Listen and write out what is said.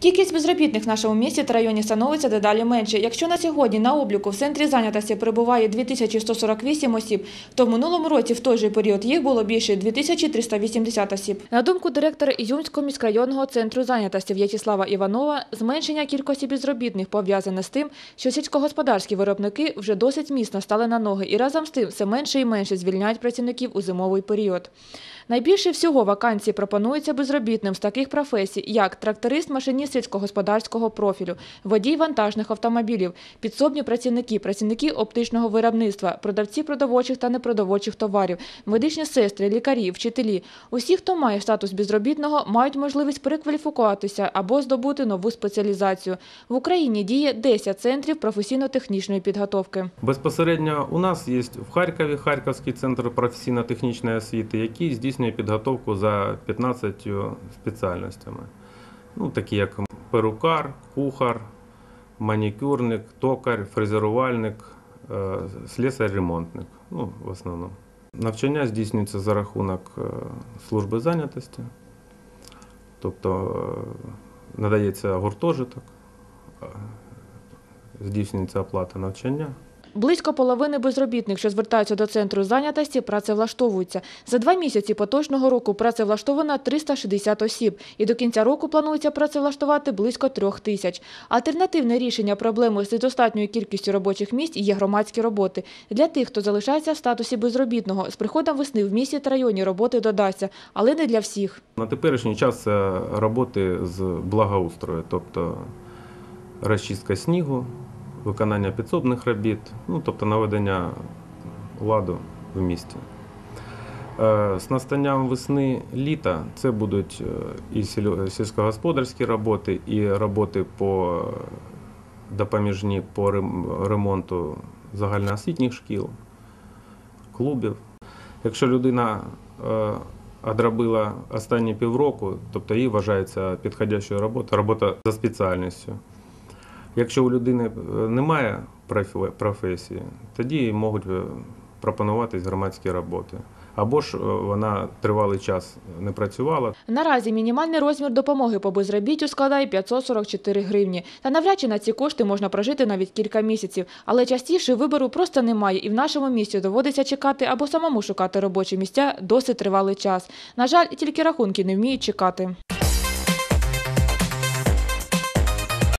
Кількість безробітних в нашому місті та районі становиться дедалі менше. Якщо на сьогодні на обліку в центрі зайнятості перебуває 2148 осіб, то в минулому році в той же період їх було більше 2380 осіб. На думку директора Ізюмського міськрайонного центру зайнятості В'ячеслава Іванова, зменшення кількості безробітних пов'язане з тим, що сільськогосподарські виробники вже досить міцно стали на ноги і разом з тим все менше і менше звільняють працівників у зимовий період. Найбільше всього вакансій пропонується безробітним з таких професій, як тракторист, машиніст сільськогосподарського профілю, водій вантажних автомобілів, підсобні працівники, працівники оптичного виробництва, продавці продовольчих та непродовольчих товарів, медичні сестри, лікарі, вчителі. Усі, хто має статус безробітного, мають можливість перекваліфікуватися або здобути нову спеціалізацію. В Україні діє 10 центрів професійно-технічної підготовки. Безпосередньо у нас є в Харкові Харківський центр професійно-технічної освіти, який здійснює підготовку за 15 спеціальностями. Ну, такі як перукар, кухар, манікюрник, токар, фрезерувальник, е, слесар-ремонтник. Ну, в основному. Навчання здійснюється за рахунок е, служби зайнятості, тобто е, надається гуртожиток, здійснюється оплата навчання. Близько половини безробітних, що звертаються до центру зайнятості, працевлаштовуються. За два місяці поточного року працевлаштовано 360 осіб, і до кінця року планується працевлаштувати близько трьох тисяч. Альтернативне рішення проблеми з недостатньою кількістю робочих місць є громадські роботи. Для тих, хто залишається в статусі безробітного, з приходом весни в місті та районі роботи додасться, але не для всіх. На теперішній час це роботи з благоустрою, тобто розчистка снігу, виконання підсобних робіт, ну, тобто наведення ладу в місті. Е, З настанням весни літа це будуть е, і сільськогосподарські роботи, і роботи по допоміжні по ремонту загальноосвітніх шкіл, клубів. Якщо людина е, одробила останні півроку, тобто їй вважається підходящою робота, робота за спеціальністю. Якщо у людини е, немає професії, тоді їй можуть е, пропонуватись громадські роботи. Або ж е, вона тривалий час не працювала, Наразі мінімальний розмір допомоги по безробіттю складає 544 гривні. Та навряд чи на ці кошти можна прожити навіть кілька місяців. Але частіше вибору просто немає, і в нашому місті доводиться чекати або самому шукати робочі місця досить тривалий час. На жаль, тільки рахунки не вміють чекати.